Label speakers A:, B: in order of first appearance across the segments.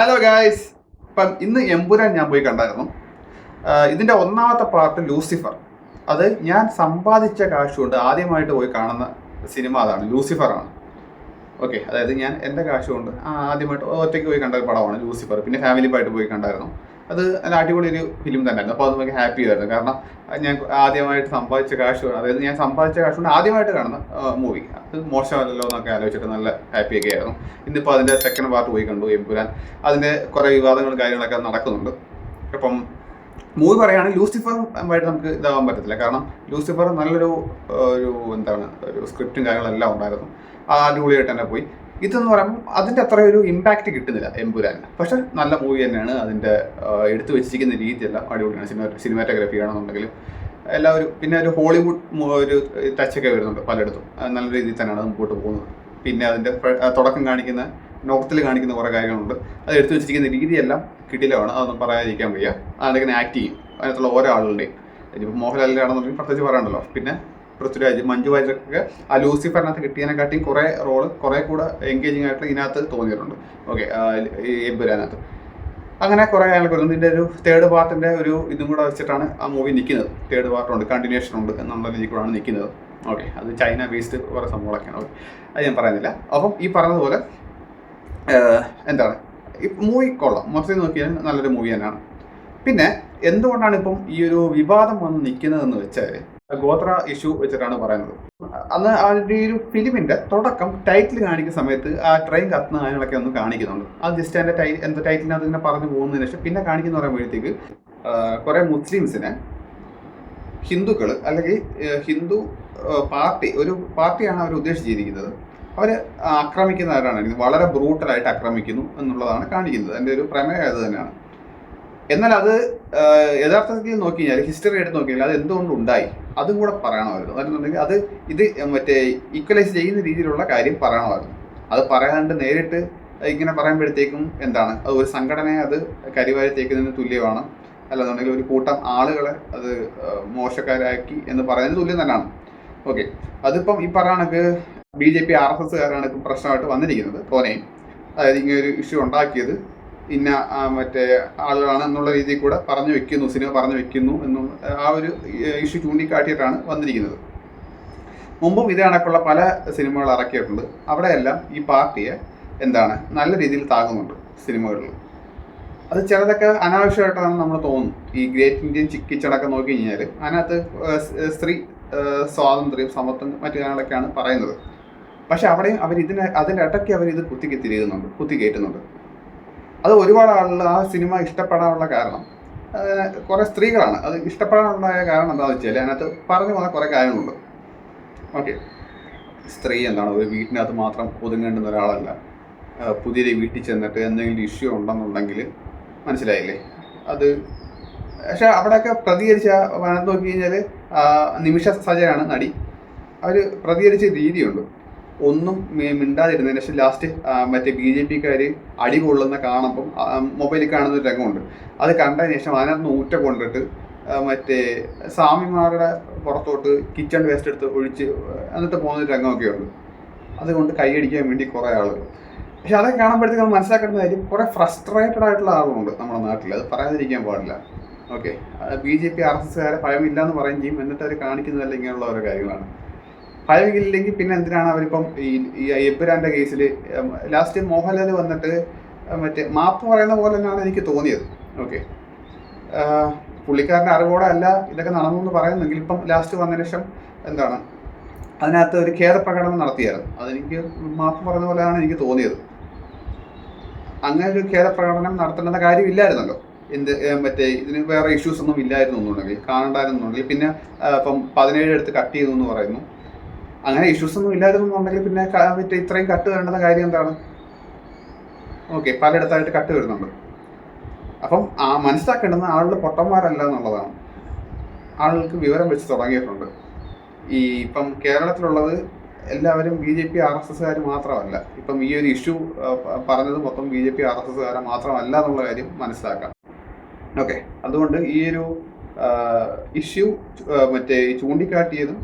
A: Hello guys ഇപ്പം ഇന്ന് എമ്പുരാൻ ഞാൻ പോയി കണ്ടായിരുന്നു. ഇതിന്റെ ഒന്നാമത്തെ പാർട്ട് ലൂസിഫർ. അത് ഞാൻ സമ്പാദിച്ച കാശ് കൊണ്ട് ആദ്യമായിട്ട് പോയി കാണുന്ന സിനിമ അതാണ്. ലൂസിഫർ ആണ്. ഓക്കെ അതായത് ഞാൻ എന്റെ കാശ് കൊണ്ട് ആ ആദ്യമായിട്ട് ഒറ്റയ്ക്ക് പോയി കണ്ട ഒരു പടമാണ് ലൂസിഫർ. പിന്നെ ഫാമിലിയുമായിട്ട് പോയി കണ്ടായിരുന്നു. അത് നല്ല അടിപൊളി ഒരു ഫിലിം തന്നെയായിരുന്നു. അപ്പോൾ അത് നമുക്ക് ഹാപ്പി ആയിരുന്നു കാരണം ഞാൻ ആദ്യമായിട്ട് സമ്പാദിച്ച കാശ് അതായത് ഞാൻ സമ്പാദിച്ച കാശ് കൊണ്ട് ആദ്യമായിട്ട് കാണുന്ന മൂവി അത് മോശമല്ലല്ലോ എന്നൊക്കെ ആലോചിച്ചിട്ട് നല്ല ഹാപ്പി ഒക്കെ ആയിരുന്നു. ഇന്നിപ്പോൾ അതിന്റെ സെക്കൻഡ് പാർട്ട് പോയി കണ്ടു എമ്പുരാൻ. അതിന്റെ കുറേ വിവാദങ്ങളും കാര്യങ്ങളൊക്കെ നടക്കുന്നുണ്ട്. അപ്പം മൂവി പറയുകയാണെങ്കിൽ ലൂസിഫറുമായിട്ട് നമുക്ക് ഇതാവാൻ പറ്റത്തില്ല. കാരണം ലൂസിഫർ നല്ലൊരു ഒരു എന്താണ് ഒരു സ്ക്രിപ്റ്റും കാര്യങ്ങളെല്ലാം ഉണ്ടായിരുന്നു. ആ അടിപൊളിയായിട്ട് തന്നെ പോയി. ഇതെന്ന് പറയുമ്പോൾ അതിന്റെ അത്ര ഒരു ഇമ്പാക്റ്റ് കിട്ടുന്നില്ല എമ്പുരാന്. പക്ഷെ നല്ല മൂവി തന്നെയാണ് അതിന്റെ എടുത്തു വെച്ചിരിക്കുന്ന രീതിയെല്ലാം. അടിപൊളിയാണ്. സിനിമ സിനിമാറ്റോഗ്രാഫി ആണെന്നുണ്ടെങ്കിലും എല്ലാവരും പിന്നെ ഒരു ഹോളിവുഡ് ഒരു ടച്ചൊക്കെ വരുന്നുണ്ട് പലയിടത്തും. നല്ല രീതിയിൽ തന്നെയാണ് മുമ്പോട്ട് പോകുന്നത്. പിന്നെ അതിന്റെ തുടക്കം കാണിക്കുന്ന നോർത്തിൽ കാണിക്കുന്ന കുറേ കാര്യങ്ങളുണ്ട്. അത് എടുത്തു വെച്ചിരിക്കുന്ന രീതിയെല്ലാം കിടിലമാണ്. അതൊന്നും പറയാതിരിക്കാൻ വയ്യ. അതിങ്ങനെ ആക്ട് ചെയ്യും. അതിനകത്തുള്ള ഓരോ ആളുകളുടെയും. ഇനിയിപ്പോൾ മോഹൻലാലിന്റെ ആണെന്നുണ്ടെങ്കിൽ പ്രത്യേകിച്ച് പറയണ്ടല്ലോ. പിന്നെ പൃഥ്വിരാജ് മഞ്ജു വാര്യർക്കൊക്കെ ആ ലൂസിഫറിനകത്ത് കിട്ടിയതിനെക്കാട്ടിയും കുറേ റോൾ കുറേ കൂടെ എൻഗേജിങ് ആയിട്ട് ഇതിനകത്ത് തോന്നിയിട്ടുണ്ട്. ഓക്കെ ഈ അങ്ങനെ കുറേ ആളുകൾ വരുന്നുണ്ട്. ഇതിന്റെ ഒരു തേർഡ് പാർട്ടിന്റെ ഒരു ഇതും കൂടെ വെച്ചിട്ടാണ് ആ മൂവി നിൽക്കുന്നത്. തേർഡ് പാർട്ടുണ്ട് കണ്ടിന്യൂഷൻ ഉണ്ട് എന്നുള്ള രീതിയിൽ കൂടെയാണ് നിൽക്കുന്നത്. ഓക്കെ അത് ചൈന ബേസ്ഡ് കുറേ സംഭവങ്ങളൊക്കെയാണ്. ഓക്കെ അത് ഞാൻ പറയുന്നില്ല. അപ്പം ഈ പറഞ്ഞതുപോലെ എന്താണ്? ഈ മൂവി കൊള്ളാം. മൊത്തത്തിൽ നോക്കിയാൽ നല്ലൊരു മൂവി തന്നെയാണ്. പിന്നെ എന്തുകൊണ്ടാണ് ഇപ്പം ഈ ഒരു വിവാദം വന്ന് നിൽക്കുന്നതെന്ന് വെച്ചാൽ ഗോത്ര ഇഷ്യൂ വെച്ചിട്ടാണ് പറയുന്നത്. അന്ന് ആ ഒരു ഫിലിമിന്റെ തുടക്കം ടൈറ്റിൽ കാണിക്കുന്ന സമയത്ത് ആ ട്രെയിൻ കത്തുന്ന കാര്യങ്ങളൊക്കെ ഒന്ന് കാണിക്കുന്നുണ്ട്. അത് ജസ്റ്റ് അതിന്റെ ടൈ എന്താ ടൈറ്റിനകത്ത് ഇങ്ങനെ പറഞ്ഞു പോകുന്നതിന് ശേഷം പിന്നെ കാണിക്കുന്ന പറയുമ്പോഴത്തേക്ക് കുറെ മുസ്ലിംസിനെ ഹിന്ദുക്കൾ അല്ലെങ്കിൽ ഹിന്ദു പാർട്ടി ഒരു പാർട്ടിയാണ് അവർ ഉദ്ദേശിച്ചിരിക്കുന്നത്. അവർ ആക്രമിക്കുന്നവരാണ്. വളരെ ബ്രൂട്ടലായിട്ട് ആക്രമിക്കുന്നു എന്നുള്ളതാണ് കാണിക്കുന്നത്. എന്റെ ഒരു പ്രമേയം അത് തന്നെയാണ്. എന്നാൽ അത് യഥാർത്ഥത്തിൽ നോക്കി കഴിഞ്ഞാൽ ഹിസ്റ്ററി എടുത്ത് നോക്കി കഴിഞ്ഞാൽ അത് എന്തുകൊണ്ട് ഉണ്ടായി അതും കൂടെ പറയണമായിരുന്നു. അതെന്നുണ്ടെങ്കിൽ അത് ഇത് മറ്റേ ഈക്വലൈസ് ചെയ്യുന്ന രീതിയിലുള്ള കാര്യം പറയണമായിരുന്നു. അത് പറയാണ്ട് നേരിട്ട് ഇങ്ങനെ പറയുമ്പോഴത്തേക്കും എന്താണ്? അത് ഒരു സംഘടനയെ അത് കരിവാരി തേക്കുന്നതിന് തുല്യമാണ്. അല്ലാന്നുണ്ടെങ്കിൽ ഒരു കൂട്ടം ആളുകളെ അത് മോശക്കാരാക്കി എന്ന് പറയുന്നത് തുല്യം തന്നെയാണ്. ഓക്കെ. അതിപ്പം ഈ പറയണക്ക് B J P R S എസ്കാരാണ് ഇപ്പം പ്രശ്നമായിട്ട് വന്നിരിക്കുന്നത്. തോനെയും അതായത് ഇങ്ങനെ ഒരു ഇഷ്യൂ ഉണ്ടാക്കിയത്. ഇന്ന മറ്റേ ആളുകളാണ് എന്നുള്ള രീതിയിൽ കൂടെ പറഞ്ഞു വെക്കുന്നു സിനിമ പറഞ്ഞു വെക്കുന്നു എന്നും ആ ഒരു ഇഷ്യൂ ചൂണ്ടിക്കാട്ടിയിട്ടാണ് വന്നിരിക്കുന്നത്. മുമ്പും ഇതേ കണക്കുള്ള പല സിനിമകൾ ഇറക്കിയിട്ടുണ്ട്. അവിടെയെല്ലാം ഈ പാർട്ടിയെ എന്താണ് നല്ല രീതിയിൽ താങ്ങുന്നുണ്ട് സിനിമകളിൽ. അത് ചിലതൊക്കെ അനാവശ്യമായിട്ടാണ് നമ്മൾ തോന്നും ഈ ഗ്രേറ്റ് ഇന്ത്യൻ ചിക്കിച്ചടക്കം നോക്കി കഴിഞ്ഞാൽ അതിനകത്ത് സ്ത്രീ സ്വാതന്ത്ര്യം സമത്വം മറ്റു കാര്യങ്ങളൊക്കെയാണ് പറയുന്നത്. പക്ഷെ അവിടെയും അവർ ഇതിനെ അതിന്റെ ഇടയ്ക്ക് അവർ ഇത് കുത്തിക്ക് തിരിയുന്നുണ്ട് കുത്തിക്കയറ്റുന്നുണ്ട് അത് ഒരുപാട് ആളുകൾ ആ സിനിമ ഇഷ്ടപ്പെടാനുള്ള കാരണം. കുറേ സ്ത്രീകളാണ്. അത് ഇഷ്ടപ്പെടാനുണ്ടായ കാരണം എന്താണെന്ന് വെച്ചാൽ അതിനകത്ത് പറഞ്ഞു പോകുന്ന കുറേ കാര്യങ്ങളുണ്ട്. ഓക്കെ. സ്ത്രീ എന്താണ്? ഒരു വീട്ടിനകത്ത് മാത്രം ഒതുങ്ങേണ്ടുന്ന ഒരാളല്ല. പുതിയ വീട്ടിൽ ചെന്നിട്ട് എന്തെങ്കിലും ഇഷ്യൂ ഉണ്ടെന്നുണ്ടെങ്കിൽ മനസ്സിലായില്ലേ? അത് പക്ഷെ അവിടെയൊക്കെ പ്രതികരിച്ച നോക്കി കഴിഞ്ഞാൽ നിമിഷ സജയാണ് നടി. അവർ പ്രതികരിച്ച രീതിയുണ്ട്. ഒന്നും മിണ്ടാതിരുന്നതിന് ശേഷം ലാസ്റ്റ് മറ്റേ ബി ജെ പിക്കാർ അടി കൊള്ളുന്ന കാണുമ്പം മൊബൈലിൽ കാണുന്ന ഒരു രംഗമുണ്ട്. അത് കണ്ടതിന് ശേഷം അതിനകത്ത് ഊറ്റ കൊണ്ടിട്ട് മറ്റേ സ്വാമിമാരുടെ പുറത്തോട്ട് കിച്ചൺ വേസ്റ്റ് എടുത്ത് ഒഴിച്ച് എന്നിട്ട് പോകുന്ന ഒരു രംഗമൊക്കെ ഉണ്ട്. അതുകൊണ്ട് കൈയടിക്കാൻ വേണ്ടി കുറേ ആളുകൾ. പക്ഷെ അതൊക്കെ കാണുമ്പോഴത്തേക്ക് നമ്മൾ മനസ്സിലാക്കേണ്ട കാര്യം കുറേ ഫ്രസ്ട്രേറ്റഡ് ആയിട്ടുള്ള ആളുകളുണ്ട് നമ്മുടെ നാട്ടിൽ. അത് പറയാതിരിക്കാൻ പാടില്ല. Okay B J P R S എസ്കാരെ ഭയമില്ല എന്ന് പറയുകയും ചെയ്യും. എന്നിട്ട് അവർ കാണിക്കുന്നതല്ല ഇങ്ങനെയുള്ള ഓരോ കാര്യങ്ങളാണ്. ഭയമില്ലെങ്കിൽ പിന്നെ എന്തിനാണ് അവരിപ്പം ഈ എബുരാന്റെ കേസിൽ ലാസ്റ്റ് മോഹൻലാൽ വന്നിട്ട് മറ്റേ മാപ്പ് പറയുന്ന പോലെ തന്നെയാണ് എനിക്ക് തോന്നിയത്. ഓക്കെ പുള്ളിക്കാരന്റെ അറിവോടെ അല്ല ഇതൊക്കെ നടന്നു എന്ന് പറയുന്നെങ്കിൽ ഇപ്പം ലാസ്റ്റ് വന്നതിന് ശേഷം എന്താണ്? അതിനകത്ത് ഒരു ഖേദപ്രകടനം നടത്തിയായിരുന്നു. അതെനിക്ക് മാപ്പ് പറഞ്ഞ പോലെയാണ് എനിക്ക് തോന്നിയത്. അങ്ങനെ ഒരു ഖേദപ്രകടനം നടത്തേണ്ട കാര്യമില്ലായിരുന്നല്ലോ എന്ത് മറ്റേ ഇതിന് വേറെ ഇഷ്യൂസ് ഒന്നും ഇല്ലായിരുന്നു എന്നുണ്ടെങ്കിൽ കാണണ്ടായിരുന്നുണ്ടെങ്കിൽ പിന്നെ ഇപ്പം പതിനേഴ് എടുത്ത് കട്ട് ചെയ്തു എന്ന് പറയുന്നു. അങ്ങനെ ഇഷ്യൂസ് ഒന്നും ഇല്ലായിരുന്നുണ്ടെങ്കിൽ പിന്നെ മറ്റേ ഇത്രയും കട്ട് വരേണ്ടുന്ന കാര്യം എന്താണ്? ഓക്കെ പലയിടത്തായിട്ട് കട്ട് വരുന്നുണ്ട്. അപ്പം ആ മനസ്സിലാക്കേണ്ടുന്ന ആളുകൾ പൊട്ടന്മാരല്ല എന്നുള്ളതാണ്. ആളുകൾക്ക് വിവരം വെച്ച് തുടങ്ങിയിട്ടുണ്ട്. ഈ ഇപ്പം കേരളത്തിലുള്ളത് എല്ലാവരും B J P R S എസ്കാർ മാത്രമല്ല. ഇപ്പം ഈ ഒരു ഇഷ്യൂ പറഞ്ഞത് മൊത്തം B J P R S എസ്കാരെ മാത്രമല്ല എന്നുള്ള കാര്യം മനസ്സിലാക്കാം. ഓക്കെ അതുകൊണ്ട് ഈ ഒരു ഇഷ്യൂ മറ്റേ ചൂണ്ടിക്കാട്ടിയതും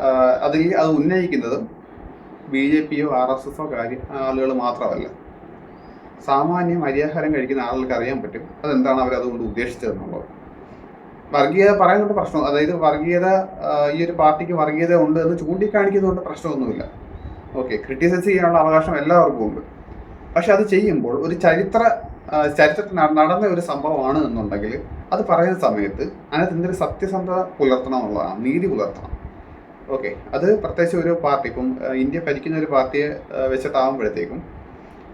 A: ആ, അതിൽ അത് ഉന്നയിക്കുന്നത് ബി ജെ പിയോ ആർ എസ് എസോ കാര്യം ആളുകൾ മാത്രമല്ല. സാമാന്യം അരിയാഹാരം കഴിക്കുന്ന ആളുകൾക്ക് അറിയാൻ പറ്റും അതെന്താണ് അവർ അതുകൊണ്ട് ഉദ്ദേശിച്ചതെന്നുള്ളത്. വർഗീയത പറയുന്നുണ്ട് പ്രശ്നം അതായത് വർഗീയത ഈ ഒരു പാർട്ടിക്ക് വർഗീയത ഉണ്ട് എന്ന് ചൂണ്ടിക്കാണിക്കുന്നതുകൊണ്ട് പ്രശ്നമൊന്നുമില്ല. ഓക്കെ ക്രിട്ടിസൈസ് ചെയ്യാനുള്ള അവകാശം എല്ലാവർക്കും ഉണ്ട്. പക്ഷെ അത് ചെയ്യുമ്പോൾ ഒരു ചരിത്ര ചരിത്രത്തിൽ നടന്ന ഒരു സംഭവമാണ് എന്നുണ്ടെങ്കിൽ അത് പറയുന്ന സമയത്ത് അതിനകത്ത് എന്തൊരു സത്യസന്ധത പുലർത്തണം എന്നുള്ളതാണ് നീതി പുലർത്തണം. ഓക്കെ അത് പ്രത്യേകിച്ച് ഒരു പാർട്ടി ഇപ്പം ഇന്ത്യ ഭരിക്കുന്ന ഒരു പാർട്ടിയെ വെച്ചിട്ടാവുമ്പോഴത്തേക്കും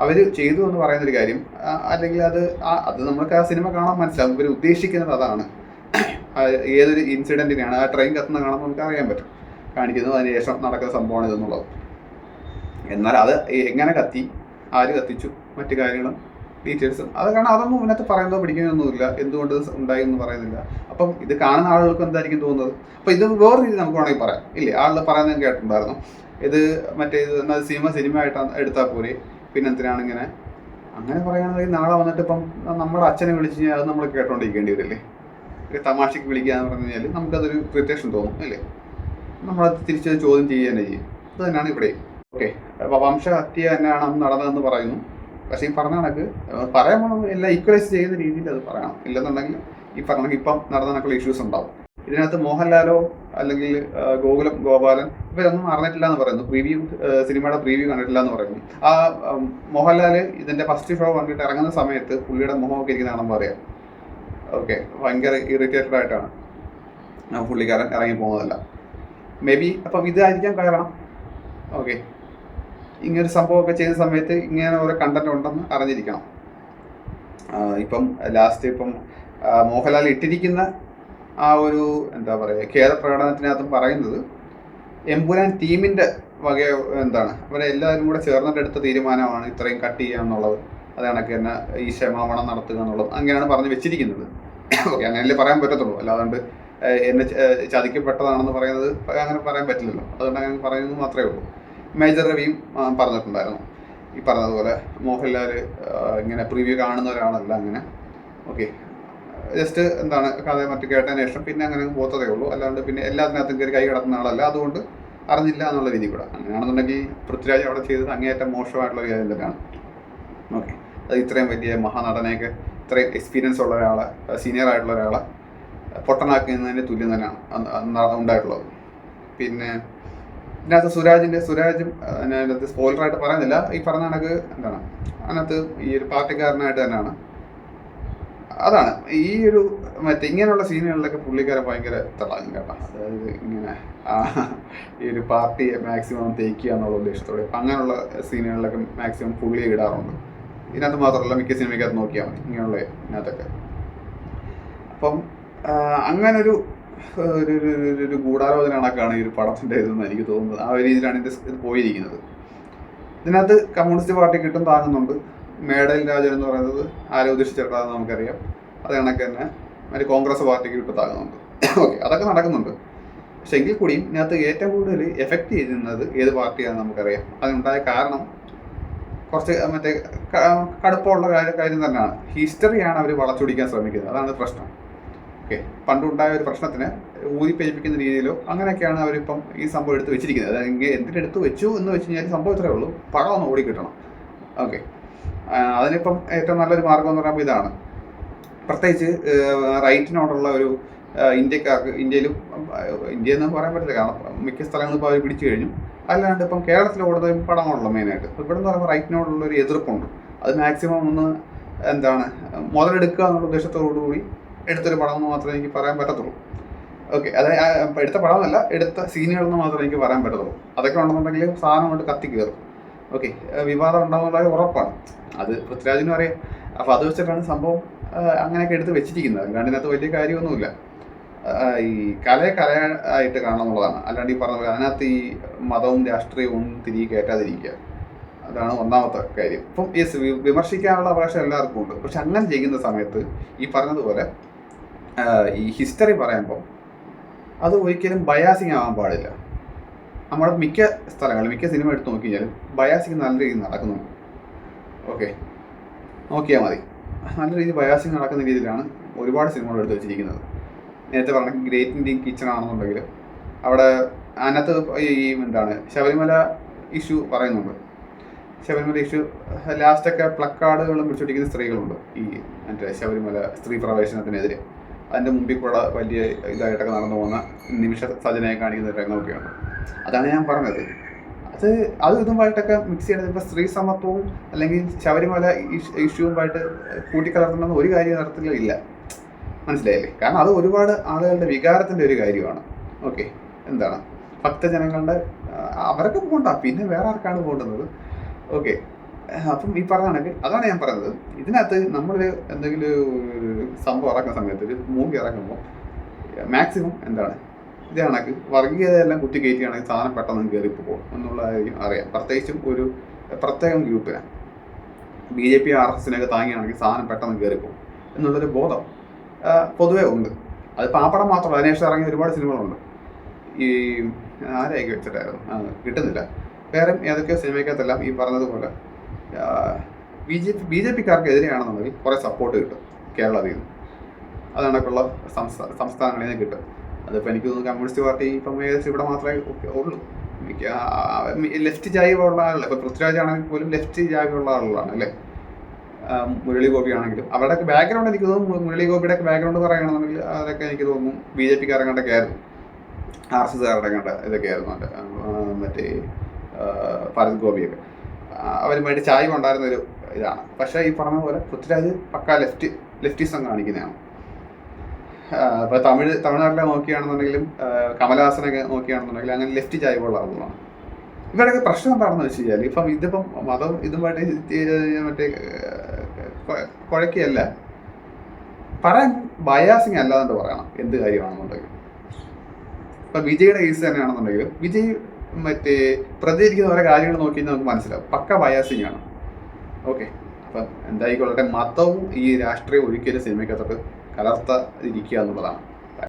A: അവർ ചെയ്തു എന്ന് പറയുന്ന ഒരു കാര്യം അല്ലെങ്കിൽ അത് അത് നമുക്ക് ആ സിനിമ കാണാൻ മനസ്സിലാവും. ഇവർ ഉദ്ദേശിക്കുന്നത് അതാണ്. ഏതൊരു ഇൻസിഡന്റിനെയാണ് ആ ട്രെയിൻ കത്തുന്ന കാണുമ്പോൾ നമുക്ക് അറിയാൻ പറ്റും. കാണിക്കുന്നത് അതിന് ശേഷം നടക്കുന്ന സംഭവമാണ് ഇതെന്നുള്ളത്. എന്നാൽ അത് എങ്ങനെ കത്തി ആര് കത്തിച്ചു മറ്റു കാര്യങ്ങളും ഡീറ്റെയിൽസും അത് കാരണം അതൊന്നും ഇതിനകത്ത് പറയുന്നതോ പിടിക്കുന്നൊന്നുമില്ല എന്തുകൊണ്ട് ഉണ്ടായി എന്ന് പറയുന്നില്ല. അപ്പം ഇത് കാണുന്ന ആളുകൾക്ക് എന്തായിരിക്കും തോന്നുന്നത്? അപ്പം ഇത് വേറെ രീതി നമുക്ക് വേണമെങ്കിൽ പറയാം. ഇല്ലേ? ആളുകൾ പറയുന്നത് കേട്ടിട്ടുണ്ടായിരുന്നു. ഇത് മറ്റേ ഇത് എന്നാൽ സിനിമ സിനിമ ആയിട്ട് എടുത്താൽ പോരെ? പിന്നെ എന്തിനാണ് ഇങ്ങനെ? അങ്ങനെ പറയുകയാണെങ്കിൽ നാളെ വന്നിട്ട് ഇപ്പം നമ്മുടെ അച്ഛനെ വിളിച്ച് കഴിഞ്ഞാൽ അത് നമ്മൾ കേട്ടോണ്ടിരിക്കേണ്ടി വരില്ലേ? ഒരു തമാശക്ക് വിളിക്കുക എന്ന് പറഞ്ഞു കഴിഞ്ഞാൽ നമുക്കതൊരു ക്രിറ്റേഷൻ തോന്നും അല്ലേ നമ്മളത് തിരിച്ചത് ചോദ്യം ചെയ്യുക തന്നെ ചെയ്യും. അത് തന്നെയാണ് ഇവിടെ ഓക്കെ വംശഹത്യ തന്നെയാണ് നടന്നതെന്ന് പറയുന്നു. പക്ഷേ ഈ പറഞ്ഞ കണക്ക് പോകുന്നത് എല്ലാം ഈക്വലൈസ് ചെയ്യുന്ന രീതിയിൽ അത് പറയണം. ഇല്ലെന്നുണ്ടെങ്കിൽ ഈ പറഞ്ഞ ഇപ്പം നടന്ന കണക്കുള്ള ഇഷ്യൂസ് ഉണ്ടാവും. ഇതിനകത്ത് മോഹൻലാലോ അല്ലെങ്കിൽ ഗോകുലം ഗോപാലൻ ഇവരൊന്നും അറിഞ്ഞിട്ടില്ല എന്ന് പറയുന്നു. പ്രീവ്യൂ സിനിമയുടെ പ്രീവ്യൂ കണ്ടിട്ടില്ല എന്ന് പറയുന്നു. ആ മോഹൻലാൽ ഇതിന്റെ ഫസ്റ്റ് ഷോ കണ്ടിട്ട് ഇറങ്ങുന്ന സമയത്ത് പുള്ളിയുടെ മുഖമൊക്കെ ഇരിക്കുന്നതാണെന്ന് പറയാം ഓക്കെ ഭയങ്കര ഇറിറ്റേറ്റഡ് ആയിട്ടാണ്. പുള്ളിക്കാരൻ ഇറങ്ങി പോകുന്നതല്ല. മേ ബി അപ്പം ഇതായിരിക്കാം കാരണം. ഓക്കെ. ഇങ്ങനൊരു സംഭവമൊക്കെ ചെയ്യുന്ന സമയത്ത് ഇങ്ങനെ ഓരോ കണ്ടന്റ് ഉണ്ടെന്ന് അറിഞ്ഞിരിക്കണം. ഇപ്പം ലാസ്റ്റ് ഇപ്പം മോഹൻലാൽ ഇട്ടിരിക്കുന്ന ആ ഒരു എന്താ പറയുക ഖേദപ്രകടനത്തിനകത്തും പറയുന്നത് എമ്പുരാൻ ടീമിന്റെ വക എന്താണ്? അവരെ എല്ലാവരും കൂടെ ചേർന്നിട്ട് എടുത്ത തീരുമാനമാണ് ഇത്രയും കട്ട് ചെയ്യുക എന്നുള്ളത്. അത് കണക്ക് തന്നെ ഈ ക്ഷമാപണം നടത്തുക എന്നുള്ളത്. അങ്ങനെയാണ് പറഞ്ഞ് വെച്ചിരിക്കുന്നത്. ഓക്കെ അങ്ങനെയല്ലേ പറയാൻ പറ്റത്തുള്ളൂ. അല്ലാതെ എന്നെ ചതിക്കപ്പെട്ടതാണെന്ന് പറയുന്നത് അങ്ങനെ പറയാൻ പറ്റില്ലല്ലോ. അതുകൊണ്ട് അങ്ങനെ പറയുന്നത് മാത്രമേ ഉള്ളൂ. മേജർ രവിയും പറഞ്ഞിട്ടുണ്ടായിരുന്നു. ഈ പറഞ്ഞതുപോലെ മോഹൻലാൽ ഇങ്ങനെ പ്രിവ്യൂ കാണുന്ന ഒരാളല്ല അങ്ങനെ. ഓക്കെ ജസ്റ്റ് എന്താണ് കഥ മറ്റു കേട്ടതിന് ശേഷം പിന്നെ അങ്ങനെ അങ്ങ് പോത്തതേ ഉള്ളൂ. അല്ലാണ്ട് പിന്നെ എല്ലാത്തിനകത്തും കയറി കൈ കിടക്കുന്ന ആളല്ല. അതുകൊണ്ട് അറിഞ്ഞില്ല എന്നുള്ള രീതി കൂടെ. അങ്ങനെയാണെന്നുണ്ടെങ്കിൽ പൃഥ്വിരാജ് അവിടെ ചെയ്തത് അങ്ങേയറ്റം മോശമായിട്ടുള്ള ഒരു കാര്യം തന്നെയാണ്. ഓക്കെ അത് ഇത്രയും വലിയ മഹാനടനെയൊക്കെ ഇത്രയും എക്സ്പീരിയൻസ് ഉള്ള ഒരാളെ സീനിയർ ആയിട്ടുള്ള ഒരാളെ പൊട്ടനാക്കുന്നതിന് തുല്യം തന്നെയാണ് ഉണ്ടായിട്ടുള്ളത് പിന്നെ ഇതിനകത്ത് സുരാജിന്റെ സുരാജും അതിനകത്ത് സ്പോയിലറായിട്ട് പറയുന്നില്ല. ഈ പറഞ്ഞ കണക്ക് എന്താണ്? അതിനകത്ത് ഈ ഒരു പാർട്ടിക്കാരനായിട്ട് തന്നെയാണ്. അതാണ്. ഈ ഒരു മറ്റേ ഇങ്ങനെയുള്ള സീനുകളിലൊക്കെ പുള്ളിക്കാരെ ഭയങ്കര തളകും കേട്ടോ. അതായത് ഇങ്ങനെ ഈ ഒരു പാർട്ടി മാക്സിമം തേക്കുക എന്നുള്ള ഉദ്ദേശത്തോടെ അപ്പം അങ്ങനെയുള്ള സീനുകളിലൊക്കെ മാക്സിമം പുള്ളി ഇടാറുണ്ട്. ഇതിനകത്ത് മാത്രമല്ല മിക്ക സിനിമയ്ക്കകത്ത് നോക്കിയാൽ മതി. ഇങ്ങനെയുള്ള ഇതിനകത്തൊക്കെ. അപ്പം അങ്ങനൊരു ഒരു ഒരു- ഗൂഢാലോചന കണക്കാണ് ഈ ഒരു പടത്തിന്റെ ഇതെന്ന് എനിക്ക് തോന്നുന്നത്. ആ ഒരു രീതിയിലാണ് ഇത് പോയിരിക്കുന്നത്. ഇതിനകത്ത് കമ്മ്യൂണിസ്റ്റ് പാർട്ടി കിട്ടും താങ്ങുന്നുണ്ട്. മേഡൽ രാജൻ എന്ന് പറയുന്നത് ആരെ ഉദ്ദേശിച്ചിട്ടാണെന്ന് നമുക്കറിയാം. അത് കണക്ക് തന്നെ മറ്റേ കോൺഗ്രസ് പാർട്ടിക്ക് കിട്ടും താങ്ങുന്നുണ്ട്. ഓക്കെ അതൊക്കെ നടക്കുന്നുണ്ട്. പക്ഷെ എങ്കിൽ കൂടിയും ഇതിനകത്ത് ഏറ്റവും കൂടുതൽ എഫക്റ്റ് ചെയ്യുന്നത് ഏത് പാർട്ടിയാണെന്ന് നമുക്കറിയാം. അതിനുണ്ടായ കാരണം കുറച്ച് മറ്റേ കടുപ്പമുള്ള കാര്യം തന്നെയാണ്. ഹിസ്റ്ററിയാണ് അവർ വളച്ചൊടിക്കാൻ ശ്രമിക്കുന്നത്. അതാണ് പ്രശ്നം. ഓക്കെ. പണ്ടുണ്ടായ ഒരു പ്രശ്നത്തിന് ഊതിപ്പേജിപ്പിക്കുന്ന രീതിയിലോ അങ്ങനെയൊക്കെയാണ് അവരിപ്പം ഈ സംഭവം എടുത്ത് വെച്ചിരിക്കുന്നത്. അതായത് എന്തിനെടുത്ത് വെച്ചു എന്ന് വെച്ച് കഴിഞ്ഞാൽ സംഭവം ഇത്രയേ ഉള്ളൂ. പഴം ഒന്ന് ഓടിക്കിട്ടണം ഓക്കെ. അതിനിപ്പം ഏറ്റവും നല്ലൊരു മാർഗം എന്ന് പറയുമ്പോൾ ഇതാണ്. പ്രത്യേകിച്ച് റൈറ്റിനോടുള്ള ഒരു ഇന്ത്യക്കാർക്ക് ഇന്ത്യയിലും ഇന്ത്യ എന്ന് പറയാൻ പറ്റില്ല കാരണം മിക്ക സ്ഥലങ്ങളും ഇപ്പോൾ അവർ പിടിച്ചു കഴിഞ്ഞു. അല്ലാണ്ട് ഇപ്പം കേരളത്തിൽ ഓടുന്ന പടമാണല്ലോ മെയിനായിട്ട്. ഇവിടെ എന്ന് പറയുമ്പോൾ റൈറ്റിനോടുള്ള ഒരു എതിർപ്പുണ്ട്. അത് മാക്സിമം ഒന്ന് എന്താണ് മുതലെടുക്കുക എന്നുള്ള ഉദ്ദേശത്തോടു കൂടി എടുത്തൊരു പടം എന്ന് മാത്രമേ എനിക്ക് പറയാൻ പറ്റത്തുള്ളൂ. ഓക്കെ അതായത് എടുത്ത പടമല്ല എടുത്ത സീനുകളെന്ന് മാത്രമേ എനിക്ക് പറയാൻ പറ്റത്തുള്ളൂ. അതൊക്കെ ഉണ്ടെന്നുണ്ടെങ്കിൽ സാധനം കൊണ്ട് കത്തി കയറും. ഓക്കെ വിവാദം ഉണ്ടാകുന്നുള്ള ഉറപ്പാണ്. അത് പൃഥ്വിരാജിന് അറിയാം. അപ്പോൾ അത് വെച്ചിട്ടാണ് സംഭവം അങ്ങനെയൊക്കെ എടുത്ത് വെച്ചിരിക്കുന്നത്. അല്ലാണ്ട് ഇതിനകത്ത് വലിയ കാര്യമൊന്നുമില്ല. ഈ കലയെ കലയായിട്ട് കാണണം എന്നുള്ളതാണ്. അല്ലാണ്ട് ഈ പറഞ്ഞ പോലെ അതിനകത്ത് ഈ മതവും രാഷ്ട്രീയവും തിരികെ കയറ്റാതിരിക്കുക. അതാണ് ഒന്നാമത്തെ കാര്യം. ഇപ്പം യെസ് വിമർശിക്കാനുള്ള അവകാശം എല്ലാവർക്കും ഉണ്ട്. പക്ഷെ അങ്ങനെ ചെയ്യുന്ന സമയത്ത് ഈ പറഞ്ഞതുപോലെ ഈ ഹിസ്റ്ററി പറയുമ്പോൾ അത് ഒരിക്കലും ബയാസിങ് ആവാൻ പാടില്ല. നമ്മുടെ മിക്ക സ്ഥലങ്ങളിൽ മിക്ക സിനിമ എടുത്ത് നോക്കി കഴിഞ്ഞാൽ ബയാസിങ് നല്ല രീതിയിൽ നടക്കുന്നുണ്ട് ഓക്കെ നോക്കിയാൽ മതി. നല്ല രീതിയിൽ ബയാസിങ് നടക്കുന്ന രീതിയിലാണ് ഒരുപാട് സിനിമകൾ എടുത്ത് വെച്ചിരിക്കുന്നത്. നേരത്തെ പറഞ്ഞ ഗ്രേറ്റ് ഇന്ത്യൻ കിച്ചൺ ആണെന്നുണ്ടെങ്കിൽ അവിടെ അതിനകത്ത് ഈ എന്താണ് ശബരിമല ഇഷ്യൂ പറയുന്നുണ്ട്. ശബരിമല ഇഷ്യൂ ലാസ്റ്റൊക്കെ പ്ലക്കാർഡുകളും പിടിച്ചുപിടിക്കുന്ന സ്ത്രീകളുണ്ട് ഈ മറ്റേ ശബരിമല സ്ത്രീ പ്രവേശനത്തിനെതിരെ. അതിന്റെ മുമ്പിൽ കൂടെ വലിയ ഇതായിട്ടൊക്കെ നടന്നു പോകുന്ന നിമിഷ സജനയെ കാണിക്കുന്ന രംഗമൊക്കെയാണ് അതാണ് ഞാൻ പറഞ്ഞത്. അത് അത് ഇതുമായിട്ടൊക്കെ മിക്സ് ചെയ്യണത് ഇപ്പോൾ സ്ത്രീ സമത്വവും അല്ലെങ്കിൽ ശബരിമല ഇഷ്- ഇഷ്യൂവുമായിട്ട് കൂട്ടിക്കലർത്തണമെന്ന് ഒരു കാര്യം നടത്തില്ല ഇല്ല. മനസ്സിലായില്ലേ? കാരണം അത് ഒരുപാട് ആളുകളുടെ വികാരത്തിന്റെ ഒരു കാര്യമാണ്. ഓക്കെ. എന്താണ്? ഭക്തജനങ്ങളുടെ അവരൊക്കെ പോകണ്ട പിന്നെ വേറെ ആർക്കാണ് പോകേണ്ടത് ഓക്കെ. അപ്പം ഈ പറഞ്ഞ കണക്ക് അതാണ് ഞാൻ പറയുന്നത് ഇതിനകത്ത് നമ്മൾ എന്തെങ്കിലും സംഭവം ഇറക്കുന്ന സമയത്ത് ഒരു മൂവി ഇറക്കുമ്പോൾ മാക്സിമം എന്താണ്? ഇതാണെങ്കിൽ കണക്ക് വർഗീയതയെല്ലാം കുത്തി കയറ്റുകയാണെങ്കിൽ സാധനം പെട്ടെന്ന് കയറി പോകും എന്നുള്ള കാര്യം അറിയാം. പ്രത്യേകിച്ചും ഒരു പ്രത്യേകം ഗ്രൂപ്പിനാണ് B J P R S എസിനൊക്കെ താങ്ങിയാണെങ്കിൽ സാധനം പെട്ടെന്ന് കയറിപ്പോകും എന്നുള്ളൊരു ബോധം പൊതുവേ ഉണ്ട്. അത് പാപ്പടം മാത്രമല്ല അതിനേഷം ഇറങ്ങിയ ഒരുപാട് സിനിമകളുണ്ട്. ഈ ആരെയൊക്കെ വെച്ചിട്ടായിരുന്നു? കിട്ടുന്നില്ല. വേറെ ഏതൊക്കെയോ സിനിമയ്ക്കകത്തെല്ലാം ഈ പറഞ്ഞതുപോലെ ബി ജെ ബി ജെ പിക്കാർക്കെതിരെയാണെന്നുണ്ടെങ്കിൽ കുറേ സപ്പോർട്ട് കിട്ടും കേരളത്തിൽ നിന്ന്. അതണക്കുള്ള സംസ്ഥാന സംസ്ഥാനങ്ങളിൽ നിന്ന് കിട്ടും. അതിപ്പോൾ എനിക്ക് തോന്നുന്നു കമ്മ്യൂണിസ്റ്റ് പാർട്ടി ഇപ്പം ഏകദേശം ഇവിടെ മാത്രമേ ഉള്ളൂ. ലെഫ്റ്റ് ജായ്വുള്ള ആളല്ല? ഇപ്പോൾ പൃഥ്വിരാജ് ആണെങ്കിൽ പോലും ലെഫ്റ്റ് ജായ്വുള്ള ആളുകളാണ് അല്ലേ? മുരളി ഗോപി ആണെങ്കിലും. അവരുടെയൊക്കെ ബാക്ക്ഗ്രൗണ്ട് എനിക്ക് തോന്നുന്നു മുരളി ഗോപിയുടെ ഒക്കെ ബാക്ക്ഗ്രൗണ്ട് പറയുകയാണെന്നുണ്ടെങ്കിൽ അതൊക്കെ എനിക്ക് തോന്നുന്നു ബി ജെ പിക്കാരെ കണ്ടൊക്കെ ആയിരുന്നു ആർ എസ് എസ്കാരുടെ കണ്ട ഇതൊക്കെ ആയിരുന്നു അവരുടെ. മറ്റേ ഭരത് ഗോപിയൊക്കെ. അവരും വേണ്ടി ചായ ഉണ്ടായിരുന്ന ഒരു ഇതാണ്. പക്ഷേ ഈ പറഞ്ഞ പോലെ പൃഥ്വിരാജ് പക്ക ലെഫ്റ്റ് ലെഫ്റ്റിസം കാണിക്കുന്നതാണ്. ഇപ്പോൾ തമിഴ് തമിഴ്നാട്ടിലെ നോക്കുകയാണെന്നുണ്ടെങ്കിലും കമലഹാസനൊക്കെ നോക്കുകയാണെന്നുണ്ടെങ്കിൽ അങ്ങനെ ലെഫ്റ്റ് ചായ പോലുള്ള ആളുകളാണ്. ഇവരുടെയൊക്കെ പ്രശ്നം എന്താണെന്ന് വെച്ച് കഴിഞ്ഞാൽ ഇപ്പം ഇതിപ്പം മതം ഇതുമായിട്ട് ഇത് മറ്റേ കുഴക്കിയല്ല. പറയാൻ ബയാസിങ് അല്ലാതെ പറയണം എന്ത് കാര്യമാണെന്നുണ്ടെങ്കിൽ ഇപ്പം വിജയുടെ കേസ് തന്നെയാണെന്നുണ്ടെങ്കിലും വിജയ് മറ്റേ പ്രതികരിക്കുന്ന ഓരോ കാര്യങ്ങൾ നോക്കി നമുക്ക് മനസ്സിലാവും. പക്ക ബയാസിങ് ആണ് ഓക്കെ. അപ്പം എന്തായിക്കൊള്ളട്ടെ മതവും ഈ രാഷ്ട്രീയം ഒരിക്കലും സിനിമയ്ക്കകത്തോട്ട് കലർത്താതിരിക്കുക എന്നുള്ളതാണ്.